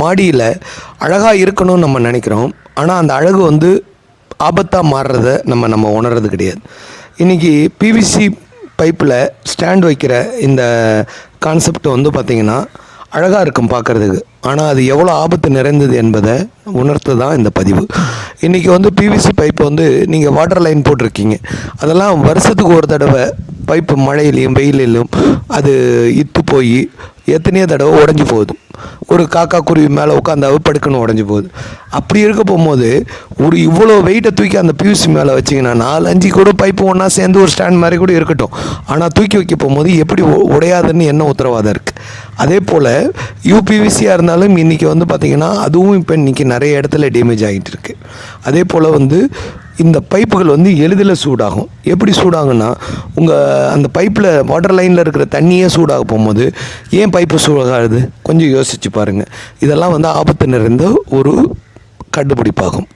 மாடியில் அழகாக இருக்கணும்னு நம்ம நினைக்கிறோம். ஆனால் அந்த அழகு வந்து ஆபத்தாக மாறுறத நம்ம நம்ம உணர்றது கிடையாது. இன்றைக்கி பிவிசி பைப்பில் ஸ்டாண்ட் வைக்கிற இந்த கான்செப்ட் வந்து பார்த்திங்கன்னா அழகாக இருக்கும் பார்க்குறதுக்கு ஆனால் அது எவ்வளோ ஆபத்து நிறைந்தது என்பதை உணர்த்து தான் இந்த பதிவு. இன்றைக்கி வந்து பிவிசி பைப் வந்து நீங்கள் வாட்டர் லைன் போட்டிருக்கீங்க. அதெல்லாம் வருஷத்துக்கு ஒரு தடவை பைப்பு மழையிலையும் வெயிலிலும் அது இத்து போய் எத்தனையோ தடவை உடஞ்சி போகுது. ஒரு காக்கா குருவி மேலே உட்காந்தாவே படுக்கணும் உடஞ்சி போகுது. அப்படி இருக்க போகும்போது ஒரு இவ்வளோ வெயிட்டை தூக்கி அந்த பியூசி மேலே வச்சிங்கன்னா நாலு அஞ்சு கூட பைப்பு ஒன்றா சேர்ந்து ஒரு ஸ்டாண்ட் மாதிரி கூட இருக்கட்டும். ஆனால் தூக்கி வைக்க போகும்போது எப்படி உடையாதுன்னு என்ன உத்தரவாதம் இருக்குது அதே போல் யூபிவிசியாக இருந்தாலும் இன்றைக்கி வந்து பார்த்திங்கன்னா அதுவும் இப்போ இன்றைக்கி நிறைய இடத்துல டேமேஜ் ஆகிட்டு இருக்குது அதே போல் வந்து இந்த பைப்புகள் வந்து எளிதில் சூடாகும். எப்படி சூடாகும்னா உங்கள் அந்த பைப்பில் வாட்டர் லைனில் இருக்கிற தண்ணியே சூடாக போகும்போது ஏன் பைப்பு சூடாகாது? கொஞ்சம் யோசிச்சு பாருங்கள் இதெல்லாம் வந்து ஆபத்து நிறைந்த ஒரு கண்டுபிடிப்பாகும்.